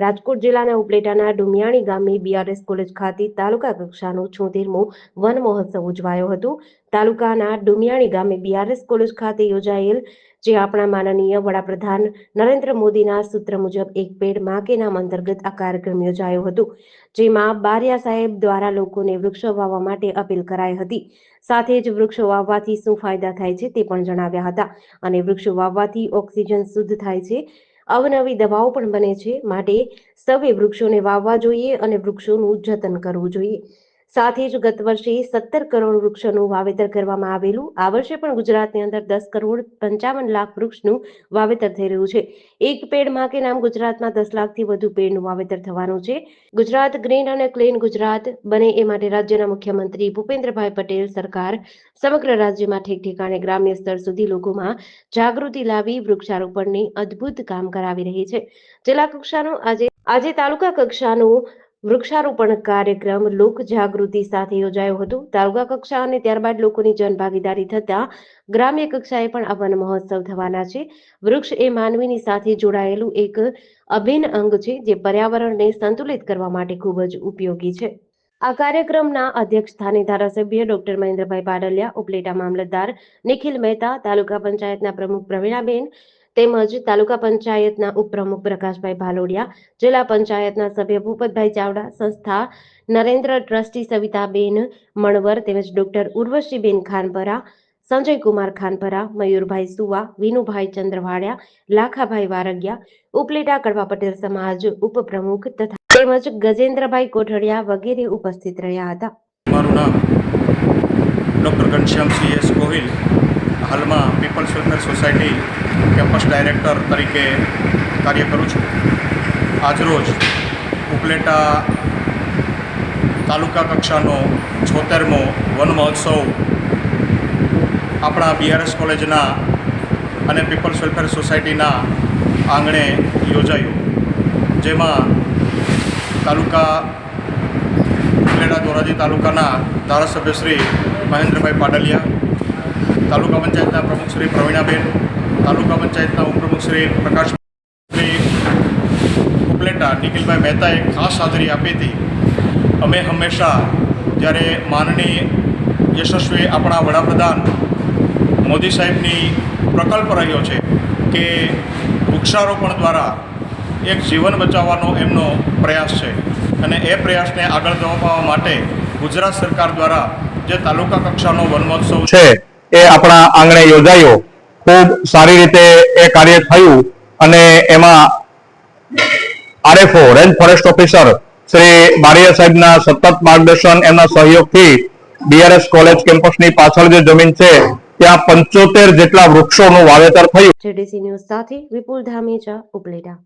રાજકોટ જિલ્લાના ઉપલેટાના ડુમિયાણી ગામની BRS college ખાતે તાલુકા કક્ષાનો છોતેરમો વન મહોત્સવ ઉજવાયો હતો. તાલુકાના ડુમિયાણી ગામે બીઆરએસ કોલેજ ખાતે યોજાયેલ જે આપણા માનનીય વડાપ્રધાન નરેન્દ્ર મોદીના સૂત્ર મુજબ એક પેડમાં કે નામ અંતર્ગત આ કાર્યક્રમ યોજાયો હતો, જેમાં બારિયા સાહેબ દ્વારા લોકોને વૃક્ષો વાવવા માટે અપીલ કરાઈ હતી. સાથે જ વૃક્ષો વાવવાથી શું ફાયદા થાય છે તે પણ જણાવ્યા હતા અને વૃક્ષો વાવવાથી ઓક્સિજન શુદ્ધ થાય છે અવનવી દવાઓ પણ બને છે. માટે સૌએ વૃક્ષોને વાવવા જોઈએ અને વૃક્ષોનું જતન કરવું જોઈએ. સાથે જ ગત વર્ષે સત્તર કરોડ વૃક્ષોનું વાવેતર કરવામાં આવેલું. આ વર્ષે પણ ગુજરાતની અંદર દસ કરોડ પંચાવન લાખ વૃક્ષનું વાવેતર થઈ રહ્યું છે. એક પેડમાં કે નામ ગુજરાતમાં દસ લાખથી વધુ પેડનું વાવેતર થવાનું છે. ગુજરાત ગ્રીન અને ક્લીન ગુજરાત બને એ માટે રાજ્યના મુખ્યમંત્રી ભૂપેન્દ્રભાઈ પટેલ સરકાર સમગ્ર રાજ્યમાં ઠેક ઠેકાણે ગ્રામ્ય સ્તર સુધી લોકોમાં જાગૃતિ લાવી વૃક્ષારોપણની અદ્ભુત કામ કરાવી રહી છે. જિલ્લા કક્ષાનો આજે આજે તાલુકા કક્ષાનો વૃક્ષારોપણ કાર્યક્રમ લોક જાગૃતિ સાથે યોજાયો હતો. તાલુકા કક્ષા અને ત્યારબાદ લોકોની જનભાગીદારી થતા ગ્રામ્ય કક્ષાએ પણ આ વન મહોત્સવ થવાના છે. વૃક્ષ એ માનવીની સાથે જોડાયેલું એક અભિન્ન અંગ છે, જે પર્યાવરણને સંતુલિત કરવા માટે ખૂબ જ ઉપયોગી છે. આ કાર્યક્રમના અધ્યક્ષ સ્થાને ધારાસભ્ય ડોક્ટર મહેન્દ્રભાઈ પાડલિયા, ઉપલેટા મામલતદાર નિખિલ મહેતા, તાલુકા પંચાયતના પ્રમુખ પ્રવીણાબેન તેમજ તાલુકા પંચાયતના ઉપપ્રમુખ પ્રકાશભાઈ ભાલોડિયા, જિલ્લા પંચાયતના સભ્ય ભૂપતભાઈ ચાવડા, સંસ્થા નરેન્દ્ર ટ્રસ્ટી સવિતાબેન મણવર તેમજ ડોક્ટર ઉર્વશીબેન ખાનપરા, સંજયકુમાર ખાનપરા, મયુરભાઈ સુવા, વિનુભાઈ ચંદ્રવાડિયા, લાખાભાઈ વારગિયા, ઉપલેટા કડવા પટેલ સમાજ ઉપપ્રમુખ તથા તેમજ ગજેન્દ્રભાઈ કોઠડિયા વગેરે ઉપસ્થિત રહ્યા હતા. મારું નામ ડૉક્ટર ઘનશ્યામસિંહ એસ ગોહિલ હાલમાં people's welfare society campus director તરીકે કાર્ય કરું છું. આજરોજ ઉપલેટા તાલુકા કક્ષાનો છોતેરમો વન મહોત્સવ આપણા બીઆરએસ કોલેજના અને પીપલ્સ વેલફેર સોસાયટીના આંગણે યોજાયો. જેમાં તાલુકા ઉપલેટા ધોરાજી તાલુકાના ધારાસભ્ય શ્રી મહેન્દ્રભાઈ પાડલિયા તાલુકા પંચાયતના પ્રમુખ શ્રી પ્રવીણાબેન, તાલુકા પંચાયતના ઉપપ્રમુખ શ્રી પ્રકાશ ઉપલેટા નિખિલભાઈ મહેતાએ ખાસ હાજરી આપી હતી. અમે હંમેશા જ્યારે માનની યશસ્વી આપણા વડાપ્રધાન મોદી સાહેબની પ્રકલ્પ રહ્યો છે કે વૃક્ષારોપણ દ્વારા એક જીવન બચાવવાનો એમનો પ્રયાસ છે અને એ પ્રયાસને આગળ ધપાવવા માટે ગુજરાત સરકાર દ્વારા જે તાલુકા કક્ષાનો વનમહોત્સવ છે એ આપણા આંગણે યોજાયો. ખૂબ સારી રીતે એ કાર્ય થયું અને એમાં RFO, range forest officer Shri Bariya સાહેબના સતત માર્ગદર્શન, એમના સહયોગથી બીઆરએસ કોલેજ કેમ્પસની પાછળ જે જમીન છે, ત્યાં પંચોતેર જેટલા વૃક્ષોનું વાવેતર થયું. જેડીસી ન્યૂઝ સાથે વિપુલ ધામેજા ઉપલેટા.